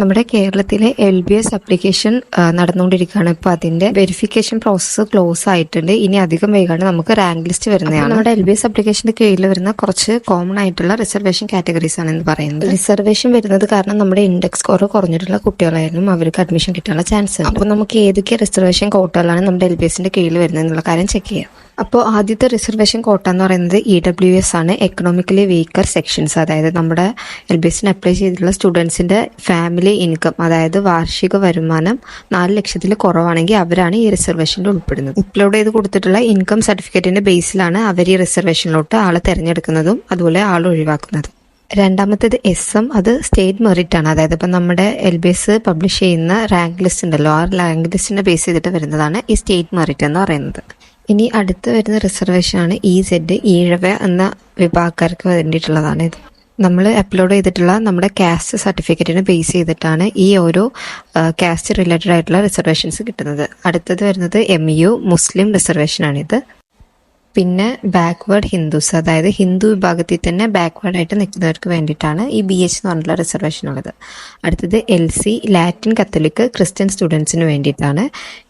നമ്മുടെ കേരളത്തിലെ L B S application നടന്നുകൊണ്ടിരിക്കുകയാണ്. ഇപ്പൊ അതിന്റെ വെരിഫിക്കേഷൻ പ്രോസസ്സ് ക്ലോസ് ആയിട്ടുണ്ട്. ഇനി അധികം വൈകാണ്ട് നമുക്ക് റാങ്ക് ലിസ്റ്റ് വരുന്നതാണ്. നമ്മുടെ എൽ ബി എസ് അപ്ലിക്കേഷന്റെ കീഴിൽ വരുന്ന കുറച്ച് കോമൺ ആയിട്ടുള്ള റിസർവേഷൻ കാറ്റഗറീസ് ആണ് എന്ന് പറയുന്നത്. റിസർവേഷൻ വരുന്നത് കാരണം നമ്മുടെ ഇൻഡെക്സ് സ്കോർ കുറഞ്ഞിട്ടുള്ള കുട്ടികളായിരുന്നു. അവർക്ക് അഡ്മിഷൻ കിട്ടാനുള്ള ചാൻസ് ഉണ്ട്. അപ്പോൾ നമുക്ക് ഏതൊക്കെ റിസർവേഷൻ കോട്ടകളാണ് നമ്മുടെ എൽ ബി എസിന്റെ കീഴിൽ വരുന്നത് എന്നുള്ള കാര്യം ചെക്ക് ചെയ്യാം. അപ്പോൾ ആദ്യത്തെ റിസർവേഷൻ കോട്ട എന്ന് പറയുന്നത് ഇ ഡബ്ല്യു എസ് ആണ്. എക്കണോമിക്കലി വീക്കർ സെക്ഷൻസ് അതായത് നമ്മുടെ എൽ ബി എസിന് അപ്ലൈ ചെയ്തിട്ടുള്ള സ്റ്റുഡൻസിന്റെ ഫാമിലി ഇൻകം അതായത് വാർഷിക വരുമാനം നാല് ലക്ഷത്തിൽ കുറവാണെങ്കിൽ അവരാണ് ഈ റിസർവേഷനിൽ ഉൾപ്പെടുന്നത്. അപ്ലോഡ് ചെയ്ത് കൊടുത്തിട്ടുള്ള ഇൻകം സർട്ടിഫിക്കറ്റിന്റെ ബേസിലാണ് അവർ ഈ റിസർവേഷനിലോട്ട് ആളെ തിരഞ്ഞെടുക്കുന്നതും അതുപോലെ ആൾ ഒഴിവാക്കുന്നതും. രണ്ടാമത്തേത് എസ് എം അത് സ്റ്റേറ്റ് മെറിറ്റ് ആണ്. അതായത് ഇപ്പം നമ്മുടെ എൽ ബി എസ് പബ്ലിഷ് ചെയ്യുന്ന റാങ്ക് ലിസ്റ്റ് ഉണ്ടല്ലോ ആ റാങ്ക് ലിസ്റ്റിനെ ബേസ് ചെയ്തിട്ട് വരുന്നതാണ് ഈ സ്റ്റേറ്റ് മെറിറ്റ് എന്ന് പറയുന്നത്. ഇനി അടുത്ത് വരുന്ന റിസർവേഷൻ ആണ് ഇ സെഡ് ഈഴവ എന്ന വിഭാഗക്കാർക്ക് വേണ്ടിയിട്ടുള്ളതാണ് ഇത്. നമ്മൾ അപ്ലോഡ് ചെയ്തിട്ടുള്ള നമ്മുടെ കാസ്റ്റ് സർട്ടിഫിക്കറ്റിനെ ബേസ് ചെയ്തിട്ടാണ് ഈ ഓരോ കാസ്റ്റ് റിലേറ്റഡ് ആയിട്ടുള്ള റിസർവേഷൻസ് കിട്ടുന്നത്. അടുത്തത് വരുന്നത് എം യു മുസ്ലിം റിസർവേഷനാണിത് പിന്നെ ബാക്ക്വേർഡ് ഹിന്ദുസ് അതായത് ഹിന്ദു വിഭാഗത്തിൽ തന്നെ ബാക്ക്വേർഡ് ആയിട്ട് നിൽക്കുന്നവർക്ക് വേണ്ടിയിട്ടാണ് ഈ ബി എച്ച് എന്ന് പറഞ്ഞിട്ടുള്ള റിസർവേഷൻ ഉള്ളത്. അടുത്തത് L C Latin Catholic Christian സ്റ്റുഡൻസിന് വേണ്ടിയിട്ടാണ്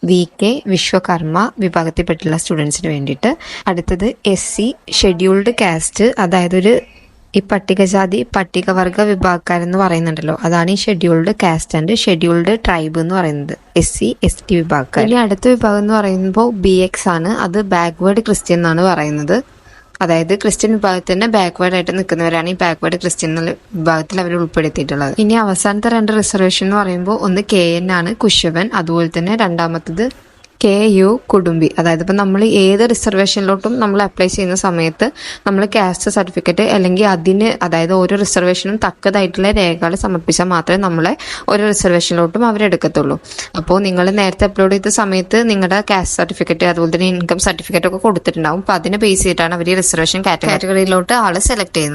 വി കെ വിശ്വകർമ്മ വിഭാഗത്തിൽപ്പെട്ടുള്ള സ്റ്റുഡൻസിന് വേണ്ടിയിട്ട്. അടുത്തത് എസ് സി ഷെഡ്യൂൾഡ് കാസ്റ്റ് അതായത് ഒരു ഈ പട്ടികജാതി പട്ടികവർഗ വിഭാഗക്കാരെന്ന് പറയുന്നുണ്ടല്ലോ. അതാണ് ഈ scheduled caste and scheduled tribe എന്ന് പറയുന്നത്. എസ് സി എസ് ടി വിഭാഗക്കാർ. ഇനി അടുത്ത വിഭാഗം എന്ന് പറയുമ്പോൾ ബി എക്സ് ആണ്. അത് ബാക്ക്വേർഡ് ക്രിസ്ത്യൻ എന്നാണ് പറയുന്നത്. അതായത് ക്രിസ്ത്യൻ വിഭാഗത്തിൽ തന്നെ ബാക്ക്വേർഡ് ആയിട്ട് നിൽക്കുന്നവരാണ് ഈ ബാക്ക്വേർഡ് ക്രിസ്ത്യൻ വിഭാഗത്തിൽ അവർ ഉൾപ്പെടുത്തിയിട്ടുള്ളത്. ഇനി അവസാനത്തെ രണ്ട് റിസർവേഷൻ എന്ന് പറയുമ്പോൾ ഒന്ന് കെ എൻ ആണ് കുശവൻ. അതുപോലെ തന്നെ രണ്ടാമത്തത് കെ യു കുടുംബി. അതായത് ഇപ്പം നമ്മൾ ഏത് റിസർവേഷനിലോട്ടും നമ്മൾ അപ്ലൈ ചെയ്യുന്ന സമയത്ത് നമ്മൾ കാസ്റ്റ് സർട്ടിഫിക്കറ്റ് അല്ലെങ്കിൽ അതിന് അതായത് ഓരോ റിസർവേഷനും തക്കതായിട്ടുള്ള രേഖകൾ സമർപ്പിച്ചാൽ മാത്രമേ നമ്മളെ ഓരോ റിസർവേഷനിലോട്ടും അവരെടുക്കത്തുള്ളൂ അപ്പോൾ നിങ്ങൾ നേരത്തെ അപ്ലോഡ് ചെയ്ത സമയത്ത് നിങ്ങളുടെ കാസ്റ്റ് സർട്ടിഫിക്കറ്റ് അതുപോലെ തന്നെ ഇൻകം സർട്ടിഫിക്കറ്റ് ഒക്കെ കൊടുത്തിട്ടുണ്ടാവും. അപ്പോൾ അതിനെ ബേസ് ചെയ്തിട്ടാണ് അവർ ഈ റിസർവേഷൻ കാറ്റഗറിയിലോട്ട് ആൾ സെലക്ട് ചെയ്യുന്നത്.